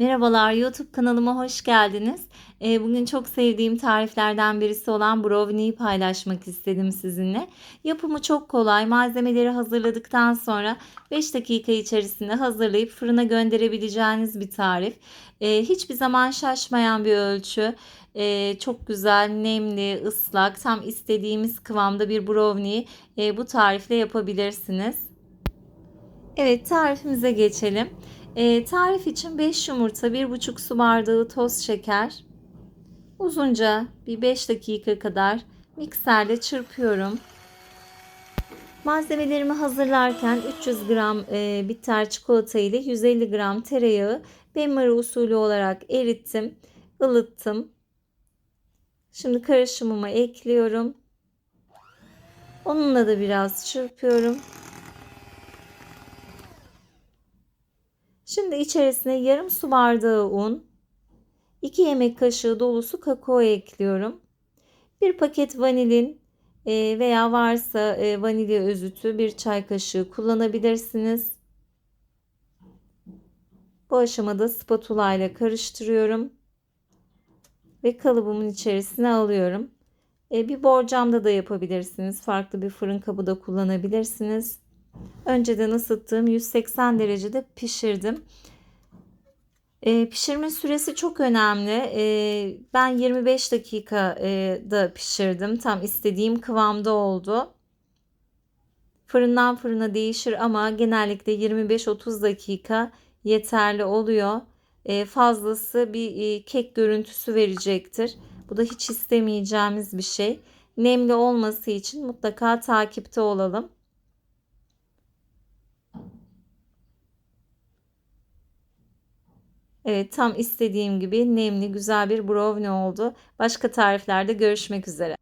Merhabalar, YouTube kanalıma hoş geldiniz. Ee, Bugün çok sevdiğim tariflerden birisi olan brownie'yi paylaşmak istedim sizinle. Yapımı çok kolay. Malzemeleri hazırladıktan sonra 5 dakika içerisinde hazırlayıp fırına gönderebileceğiniz bir tarif. Ee, Hiçbir zaman şaşmayan bir ölçü. Ee, Çok güzel, nemli, ıslak, tam istediğimiz kıvamda bir brownie e, bu tarifle yapabilirsiniz. Evet, tarifimize geçelim. E, tarif için 5 yumurta, 1,5 su bardağı toz şeker. Uzunca bir 5 dakika kadar mikserle çırpıyorum. Malzemelerimi hazırlarken 300 gram e, bitter çikolata ile 150 gram tereyağı benmari usulü olarak erittim, ılıttım. Şimdi karışımıma ekliyorum. Onunla da biraz çırpıyorum. Şimdi içerisine yarım su bardağı un, 2 yemek kaşığı dolusu kakao ekliyorum. Bir paket vanilin e, veya varsa e, vanilya özütü bir çay kaşığı kullanabilirsiniz. Bu aşamada spatula ile karıştırıyorum ve kalıbımın içerisine alıyorum. E, bir borcamda da yapabilirsiniz. Farklı bir fırın kabı da kullanabilirsiniz. Önceden ısıttığım 180 derecede pişirdim. E, pişirme süresi çok önemli. E, ben 25 dakikada pişirdim. Tam istediğim kıvamda oldu. Fırından fırına değişir ama genellikle 25-30 dakika yeterli oluyor. E, fazlası bir e, kek görüntüsü verecektir. Bu da hiç istemeyeceğimiz bir şey. Nemli olması için mutlaka takipte olalım. Evet tam istediğim gibi nemli güzel bir brownie oldu. Başka tariflerde görüşmek üzere.